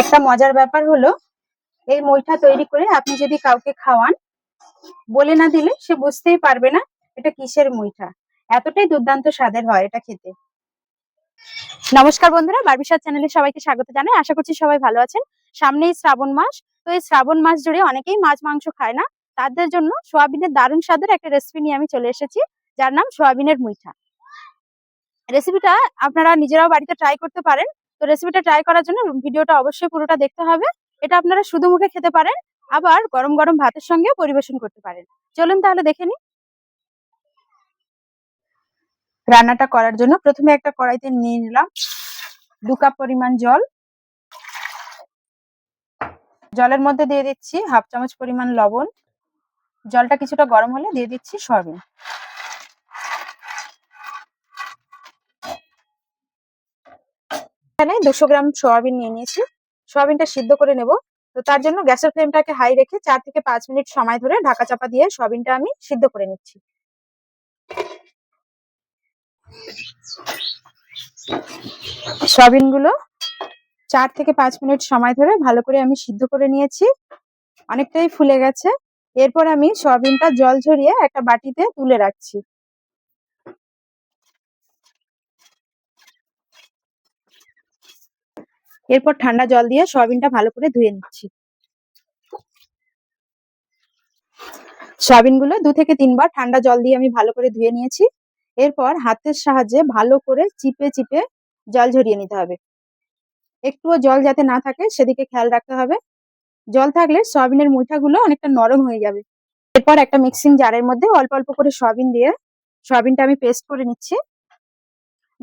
একটা মজার ব্যাপার হলো, এই মুইঠা তৈরি করে আপনি যদি কাউকে খাওয়ান, বলে না দিলে সে বুঝতেই পারবে না এটা কিসের মুইঠা এতটাই দুর্দান্ত স্বাদের হয় এটা খেতে। নমস্কার বন্ধুরা বারবিসাদ চ্যানেলে সবাইকে স্বাগত জানাই। আশা করছি সবাই ভালো আছেন। সামনেই শ্রাবণ মাস, তো এই শ্রাবণ মাস জুড়ে অনেকেই মাছ মাংস খায় না। তাদের জন্য সোয়াবিনের দারুণ স্বাদের একটা রেসিপি নিয়ে আমি চলে এসেছি, যার নাম সোয়াবিনের মুইঠা রেসিপিটা আপনারা নিজেরাও বাড়িতে ট্রাই করতে পারেন। তো রেসিপিটা ট্রাই করার জন্য ভিডিওটা অবশ্যই পুরোটা দেখতে হবে। এটা আপনারা শুধু মুখে খেতে পারেন, আবার গরম গরম ভাতের সঙ্গে পরিবেশন করতে পারেন। চলুন তাহলে দেখে নিই। রান্নাটা করার জন্য প্রথমে একটা কড়াইতে নিয়ে নিলাম দু কাপ পরিমাণ জল। জলের মধ্যে দিয়ে দিচ্ছি হাফ চামচ পরিমাণ লবণ। জলটা কিছুটা গরম হলে দিয়ে দিচ্ছি সয়াবিন। এখানে দুশো গ্রাম সয়াবিন নিয়ে নিয়েছি। সয়াবিনটা সিদ্ধ করে নেব। তো তার জন্য গ্যাসের ফ্লেমটাকে হাই রেখে চার থেকে পাঁচ মিনিট সময় ধরে ঢাকা চাপা দিয়ে সয়াবিনটা আমি সিদ্ধ করে নিচ্ছি। সয়াবিনগুলো চার থেকে পাঁচ মিনিট সময় ধরে ভালো করে আমি সিদ্ধ করে নিয়েছি। অনেকটাই ফুলে গেছে। এরপর আমি সয়াবিনটা জল ঝরিয়ে একটা বাটিতে তুলে রাখছি। এরপর ঠান্ডা জল দিয়ে সয়াবিনটা ভালো করে ধুয়ে নিচ্ছি। সয়াবিনগুলো দু থেকে তিনবার ঠান্ডা জল দিয়ে আমি ভালো করে ধুয়ে নিয়েছি। এরপর হাতের সাহায্যে ভালো করে চিপে চিপে জল ঝরিয়ে নিতে হবে। একটুও জল যাতে না থাকে সেদিকে খেয়াল রাখতে হবে। জল থাকলে সয়াবিনের মুঠাগুলো অনেকটা নরম হয়ে যাবে। এরপর একটা মিক্সিং জারের মধ্যে অল্প অল্প করে সয়াবিন দিয়ে সয়াবিনটা আমি পেস্ট করে নিচ্ছি।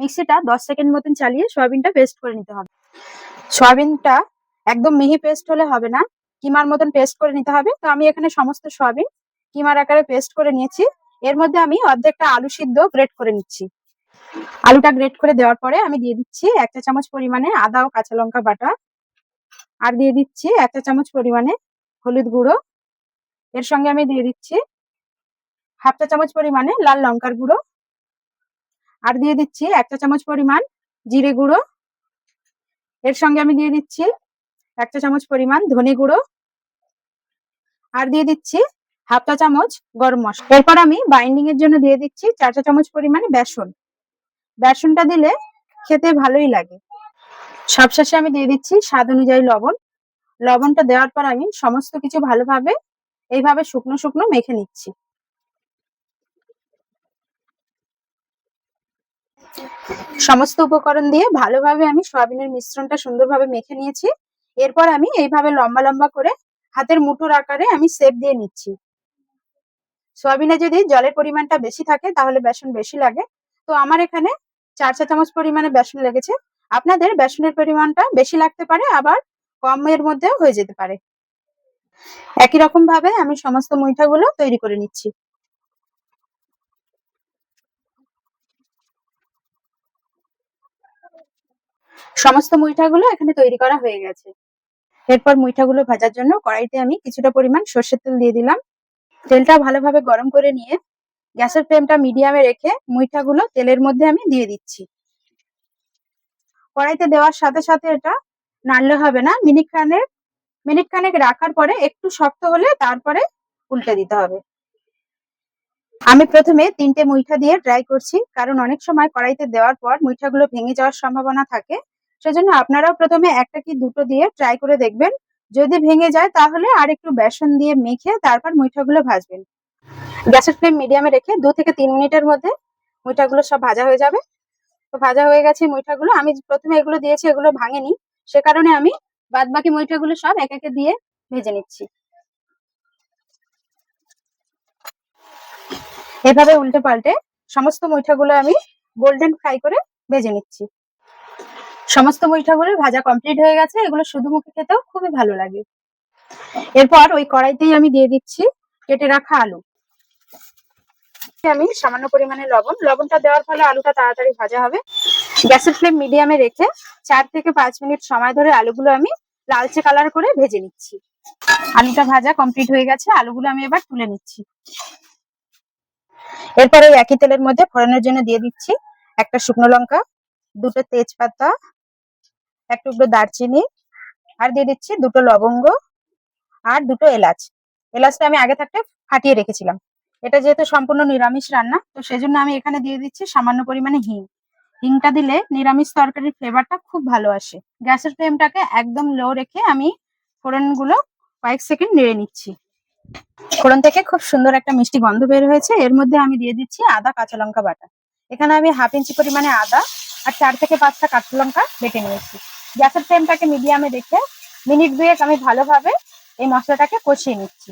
মিক্সিটা দশ সেকেন্ড মতন চালিয়ে সয়াবিনটা পেস্ট করে নিতে হবে। সয়াবিনটা একদম মিহি পেস্ট হলে হবে না, কিমার মতন পেস্ট করে নিতে হবে। তো আমি এখানে সমস্ত সয়াবিন কিমার আকারে পেস্ট করে নিয়েছি। এর মধ্যে আমি অর্ধেকটা আলু সিদ্ধ গ্রেট করে নিচ্ছি। আলুটা গ্রেট করে দেওয়ার পরে আমি দিয়ে দিচ্ছি এক চা চামচ পরিমাণে আদা ও কাঁচা লঙ্কা বাটা। আর দিয়ে দিচ্ছি এক চা চামচ পরিমাণে হলুদ গুঁড়ো। এর সঙ্গে আমি দিয়ে দিচ্ছি হাফ চা চামচ পরিমাণে লাল লঙ্কার গুঁড়ো। আর দিয়ে দিচ্ছি এক চা চামচ পরিমাণ জিরে গুঁড়ো। এর সঙ্গে আমি দিয়ে দিচ্ছি এক চা চামচ পরিমাণ ধনে গুঁড়ো। আর দিয়ে দিচ্ছি হাফ চা চামচ গরম মশলা। এরপর আমি বাইন্ডিং এর জন্য দিয়ে দিচ্ছি চার চা চামচ পরিমাণে বেসন। বেসনটা দিলে খেতে ভালোই লাগে। সবশেষে আমি দিয়ে দিচ্ছি স্বাদ অনুযায়ী লবণ। লবণটা দেওয়ার পর আমি সমস্ত কিছু ভালোভাবে এইভাবে শুকনো শুকনো মেখে নিচ্ছি। সমস্ত উপকরণ দিয়ে ভালোভাবে আমি সয়াবিনের মিশ্রণটা সুন্দরভাবে মেখে নিয়েছি। এরপর আমি এইভাবে লম্বা লম্বা করে হাতের মুঠোর আকারে আমি সেপ দিয়ে নিচ্ছি। সয়াবিনে যদি জলের পরিমাণটা বেশি থাকে তাহলে বেসন বেশি লাগে। তো আমার এখানে চার চা চামচ পরিমাণে বেসন লেগেছে। আপনাদের বেসনের পরিমাণটা বেশি লাগতে পারে, আবার কমের মধ্যেও হয়ে যেতে পারে। একই রকম ভাবে আমি সমস্ত মুইঠাগুলো তৈরি করে নিচ্ছি। সমস্ত মুইঠাগুলো এখানে তৈরি করা হয়ে গেছে। এরপর মুইঠাগুলো ভাজার জন্য কড়াইতে আমি কিছুটা পরিমাণ সর্ষের তেল দিয়ে দিলাম। তেলটা ভালোভাবে গরম করে নিয়ে গ্যাসের ফ্লেমটা মিডিয়ামে রেখে মুইঠাগুলো তেলের মধ্যে আমি দিয়ে দিচ্ছি। কড়াইতে দেওয়ার সাথে সাথে এটা নাড়লে হবে না, মিনিট খানেক মিনিট খানেক রাখার পরে একটু শক্ত হলে তারপরে উল্টে দিতে হবে। আমি প্রথমে তিনটে মুইঠা দিয়ে ট্রাই করছি, কারণ অনেক সময় কড়াইতে দেওয়ার পর মুইঠাগুলো ভেঙে যাওয়ার সম্ভাবনা থাকে। সেজন্য আপনারাও প্রথমে একটা কি দুটো দিয়ে ট্রাই করে দেখবেন। যদি ভেঙে যায় তাহলে আর একটু বেসন দিয়ে মেখে তারপর মুইঠাগুলো ভাজবেন। গ্যাসের ফ্লেম মিডিয়ামে রেখে দু থেকে তিন মিনিটের মধ্যে মুইঠাগুলো সব ভাজা হয়ে যাবে। তো ভাজা হয়ে গেছে মুইঠাগুলো আমি প্রথমে এগুলো দিয়েছি, এগুলো ভাঙেনি। সে কারণে আমি বাদ বাকি মুইঠাগুলো সব এক একে দিয়ে ভেজে নিচ্ছি। এভাবে উল্টে পাল্টে সমস্ত মুইঠাগুলো আমি গোল্ডেন ফ্রাই করে ভেজে নিচ্ছি। সমস্ত মুইঠাগুলো ভাজা কমপ্লিট হয়ে গেছে। এগুলো শুধু মুখে খেতেও খুবই ভালো লাগে। এরপর ওই কড়াইতেই আমি দিয়ে দিচ্ছি কেটে রাখা আলু। আমি সামান্য পরিমাণে লবণ। লবণটা দেওয়ার ফলে আলুটা তাড়াতাড়ি ভাজা হবে। গ্যাসের ফ্লেম মিডিয়ামে রেখে চার থেকে পাঁচ মিনিট সময় ধরে আলুগুলো আমি লালচে কালার করে ভেজে নিচ্ছি। আলুটা ভাজা কমপ্লিট হয়ে গেছে। আলুগুলো আমি এবার তুলে নিচ্ছি। এরপরে একই তেলের মধ্যে ফোড়নের জন্য দিয়ে দিচ্ছি একটা শুকনো লঙ্কা, দুটো তেজপাতা এক টুকরো দারচিনি, আর দিয়ে দিচ্ছি দুটো লবঙ্গ আর দুটো এলাচ। এলাচটা আমি আগে থাকতে ফাটিয়ে রেখেছিলাম। এটা যেহেতু সম্পূর্ণ নিরামিষ রান্না, তো সেজন্য আমি এখানে দিয়ে দিচ্ছি সামান্য পরিমাণে হিং। হিংটা দিলে নিরামিষ তরকারির ফ্লেভারটা খুব ভালো আসে। গ্যাসের ফ্লেমটাকে একদম লো রেখে আমি ফোড়নগুলো কয়েক সেকেন্ড নেড়ে নিচ্ছি। ফোড়ন থেকে খুব সুন্দর একটা মিষ্টি গন্ধ বের হয়েছে। এর মধ্যে আমি দিয়ে দিচ্ছি আদা কাঁচা লঙ্কা বাটা। এখানে আমি হাফ ইঞ্চি পরিমাণে আদা আর চার থেকে পাঁচটা কাঁচা লঙ্কা বেটে নিয়েছি। গ্যাসের ফ্লেমটাকে মিডিয়ামে রেখে মিনিট দুয়েক আমি ভালোভাবে এই মশলাটাকে কষিয়ে নিচ্ছি।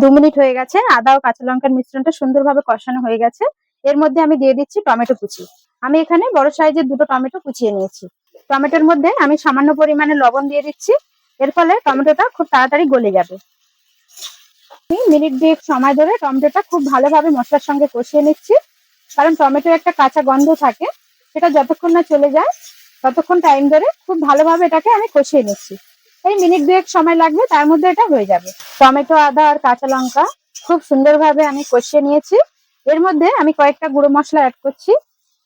দু মিনিট হয়ে গেছে, আদা ও কাঁচা লঙ্কার মিশ্রণটা সুন্দরভাবে কষানো হয়ে গেছে। এর মধ্যে আমি দিয়ে দিচ্ছি টমেটো কুচি। আমি এখানে বড় সাইজের দুটো টমেটো কুচিয়ে নিয়েছি। টমেটোর মধ্যে আমি সামান্য পরিমাণে লবণ দিয়ে দিচ্ছি। এর ফলে টমেটোটা খুব তাড়াতাড়ি গলে যাবে। মিনিট দুয়েক সময় ধরে টমেটোটা খুব ভালোভাবে মশলার সঙ্গে কষিয়ে নিচ্ছি। কারণ টমেটোর একটা কাঁচা গন্ধ থাকে, সেটা যতক্ষণ না চলে যায় ততক্ষণ টাইম ধরে খুব ভালোভাবে এটাকে আমি কষিয়ে নিচ্ছি। এই মিনিট দুয়েক সময় লাগবে, তার মধ্যে এটা হয়ে যাবে। টমেটো, আদা আর কাঁচা লঙ্কা খুব সুন্দরভাবে আমি কষিয়ে নিয়েছি। এর মধ্যে আমি কয়েকটা গুঁড়ো মশলা অ্যাড করছি।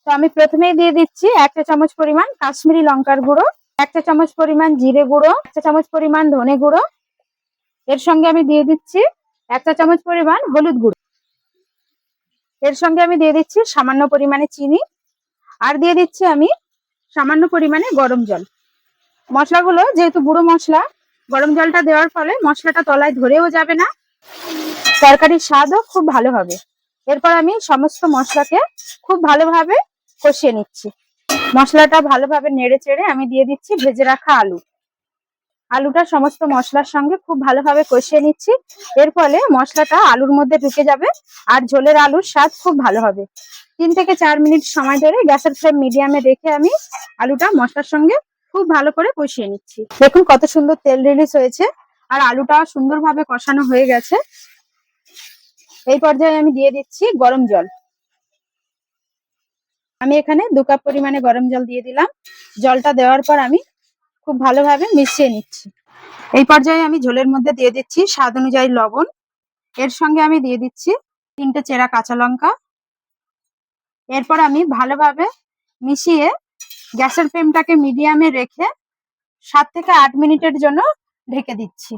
তো আমি প্রথমেই দিয়ে দিচ্ছি একটা চামচ পরিমাণ কাশ্মীরি লঙ্কার গুঁড়ো একটা চামচ পরিমাণ জিরে গুঁড়ো একটা চামচ পরিমাণ ধনে গুঁড়ো। এর সঙ্গে আমি দিয়ে দিচ্ছি একটা চামচ পরিমাণ হলুদ গুঁড়ো। এর সঙ্গে আমি দিয়ে দিচ্ছি সামান্য পরিমাণে চিনি। আর দিয়ে দিচ্ছি আমি সামান্য পরিমাণে গরম জল। মশলাগুলো যেহেতু গুঁড়ো মশলা, গরম জলটা দেওয়ার ফলে মশলাটা তলায় ধরেও যাবে না। তরকারির স্বাদও খুব ভালো হবে। এরপর আমি সমস্ত মশলাকে খুব ভালোভাবে কষিয়ে নিচ্ছি। মশলাটা ভালোভাবে নেড়ে চেড়ে আমি দিয়ে দিচ্ছি ভেজে রাখা আলু। আলুটা সমস্ত মশলার সঙ্গে খুব ভালোভাবে কষিয়ে নিচ্ছি। এর ফলে মশলাটা আলুর মধ্যে ঢুকে যাবে আর ঝোলের আলুর স্বাদ খুব ভালো হবে। তিন থেকে চার মিনিট সময় ধরে গ্যাসের ফ্লেম মিডিয়ামে রেখে আমি আলুটা মশলার সঙ্গে খুব ভালো করে কষিয়ে নিচ্ছি। দেখুন কত সুন্দর তেল রিলিজ হয়েছে আর আলুটা সুন্দরভাবে কষানো হয়ে গেছে। এই পর্যায়ে আমি দিয়ে দিচ্ছি গরম জল। আমি এখানে দু কাপ পরিমাণে গরম জল দিয়ে দিলাম। জলটা দেওয়ার পর আমি খুব ভালোভাবে মিশিয়ে নিচ্ছি। এই পর্যায়ে আমি ঝোলের মধ্যে দিয়ে দিচ্ছি স্বাদ অনুযায়ী লবণ। এর সঙ্গে আমি দিয়ে দিচ্ছি তিনটে চেরা কাঁচা লঙ্কা। এরপর আমি ভালোভাবে মিশিয়ে গ্যাসের ফ্লেমটাকে মিডিয়ামে রেখে সাত থেকে আট মিনিটের জন্য ঢেকে দিচ্ছি।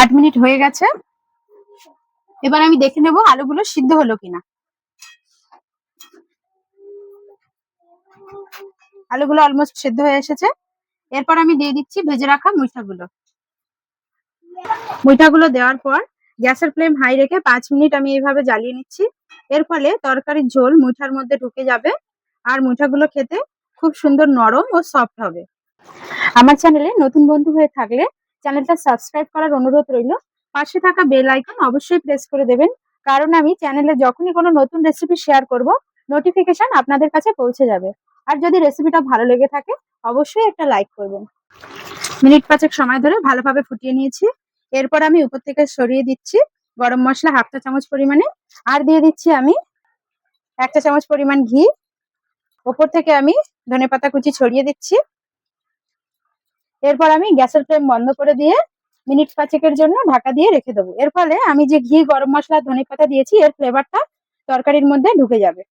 আট মিনিট হয়ে গেছে। এবার আমি দেখে নেব আলুগুলো সিদ্ধ হলো কিনা। আলুগুলো অলমোস্ট সেদ্ধ হয়ে এসেছে। এরপর আমি দিয়ে দিচ্ছি ভেজে রাখা মুইঠাগুলো মুইঠাগুলো দেওয়ার পর গ্যাসের ফ্লেম হাই রেখে পাঁচ মিনিট আমি এইভাবে জ্বালিয়ে নিচ্ছি। এর ফলে তরকারির ঝোল মুইঠার মধ্যে ঢুকে যাবে আর মুইঠাগুলো খেতে খুব সুন্দর নরম ও সফট হবে। আমার চ্যানেলে নতুন বন্ধু হয়ে থাকলে চ্যানেলটা সাবস্ক্রাইব করার অনুরোধ রইল। পাশে থাকা বেল আইকন অবশ্যই প্রেস করে দেবেন। কারণ আমি চ্যানেলে যখনই কোনো নতুন রেসিপি শেয়ার করব নোটিফিকেশন আপনাদের কাছে পৌঁছে যাবে। আর যদি রেসিপিটা ভালো লেগে থাকে, অবশ্যই একটা লাইক করবেন। মিনিট পাঁচেক সময় ধরে ভালোভাবে ফুটিয়ে নিয়েছি। এরপর আমি উপর থেকে সরিয়ে দিচ্ছি গরম মশলা হাফ চা চামচ পরিমাণে। আর দিয়ে দিচ্ছি আমি এক চা চামচ পরিমাণ ঘি। ওপর থেকে আমি ধনেপাতা কুচি ছড়িয়ে দিচ্ছি। এরপর আমি গ্যাসের ফ্লেম বন্ধ করে দিয়ে মিনিট পাঁচেকের জন্য ঢাকা দিয়ে রেখে দেবো। এর ফলে আমি যে ঘি, গরম মশলা, ধনে পাতা দিয়েছি, এর ফ্লেভারটা তরকারির মধ্যে ঢুকে যাবে।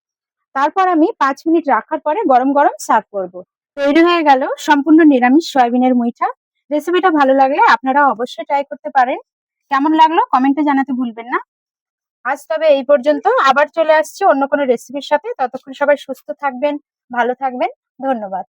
তারপর আমি পাঁচ মিনিট রাখার পরে গরম গরম সার্ভ করব। তৈরি হয়ে গেল সম্পূর্ণ নিরামিষ সয়াবিনের মুইঠা। রেসিপিটা ভালো লাগলে আপনারা অবশ্যই ট্রাই করতে পারেন। কেমন লাগল কমেন্টে জানাতে ভুলবেন না। আজ তবে এই পর্যন্ত। আবার চলে আসছি অন্য কোনো রেসিপির সাথে। ততক্ষণ সবাই সুস্থ থাকবেন, ভালো থাকবেন। ধন্যবাদ।